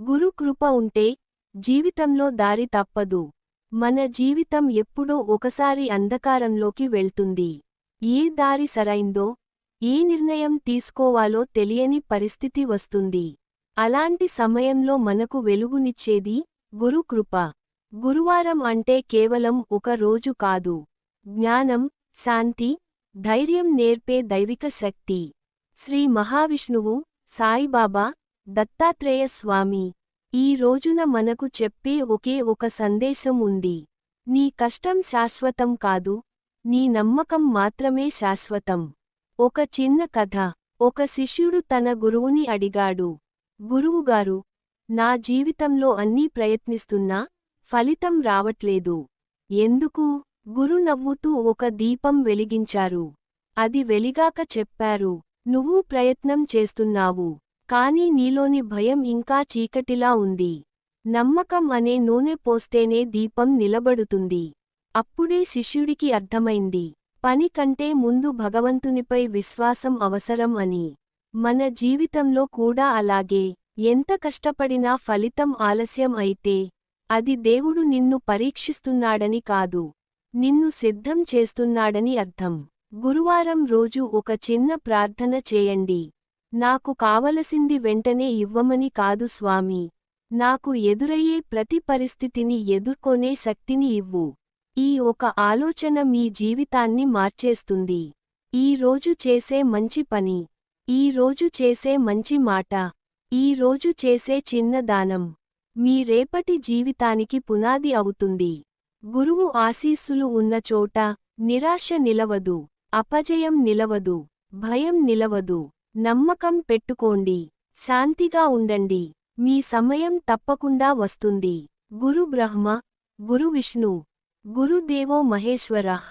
గురు కృప ఉంటే జీవితంలో దారి తప్పదు. మన జీవితం ఎప్పుడో ఒకసారి అంధకారంలోకి వెళ్తుంది. ఏ దారి సరైందో ఏ నిర్ణయం తీసుకోవాలో తెలియని పరిస్థితి వస్తుంది. అలాంటి సమయంలో మనకు వెలుగునిచ్చేది గురు కృప. గురువారం అంటే కేవలం ఒక రోజు కాదు. జ్ఞానం శాంతి ధైర్యం నేర్పే దైవిక శక్తి. శ్రీ మహావిష్ణువు సాయిబాబా దత్తాత్రేయ స్వామి ఈ రోజున మనకు చెప్పే ఒకే ఒక సందేశం ఉంది. నీ కష్టం శాశ్వతం కాదు నీ నమ్మకం మాత్రమే శాశ్వతం. ఒక చిన్న కథ ఒక శిష్యుడు తన గురువుని అడిగాడు. గురువుగారు నా జీవితంలో అన్నీ ప్రయత్నిస్తున్నా ఫలితం రావట్లేదు. ఎందుకు? గురు నవ్వుతూ ఒక దీపం వెలిగించారు. అది వెలిగాక చెప్పారు నువ్వు ప్రయత్నం చేస్తున్నావు. కాని నీలోని భయం ఇంకా చీకటిలా ఉంది. నమ్మకం అనే నూనె పోస్తేనే దీపం నిలబడుతుంది. అప్పుడే శిష్యుడికి అర్థమైంది. పని కంటే ముందు భగవంతునిపై విశ్వాసం అవసరం అని. మన జీవితంలో కూడా అలాగే. ఎంత కష్టపడినా ఫలితం ఆలస్యం అయితే. అది దేవుడు నిన్ను పరీక్షిస్తున్నాడని కాదు. నిన్ను సిద్ధం చేస్తున్నాడని అర్థం. గురువారం రోజు ఒక చిన్న ప్రార్థన చేయండి. నాకు కావలసింది వెంటనే ఇవ్వమని కాదు స్వామి. నాకు ఎదురయ్యే ప్రతి పరిస్థితిని ఎదుర్కొనే శక్తిని ఇవ్వు. ఈ ఒక ఆలోచన మీ జీవితాన్ని మార్చేస్తుంది. ఈ రోజు చేసే మంచి పని. ఈ రోజు చేసే మంచి మాట. ఈ రోజు చేసే చిన్న దానం. మీ రేపటి జీవితానికి పునాది అవుతుంది. గురువు ఆశీస్సులు ఉన్న చోట నిరాశ నిలవదు. అపజయం నిలవదు. భయం నిలవదు. నమ్మకం పెట్టుకోండి. శాంతిగా ఉండండి. మీ సమయం తప్పకుండా వస్తుంది. గురు బ్రహ్మ గురు విష్ణు గురుదేవో మహేశ్వరః.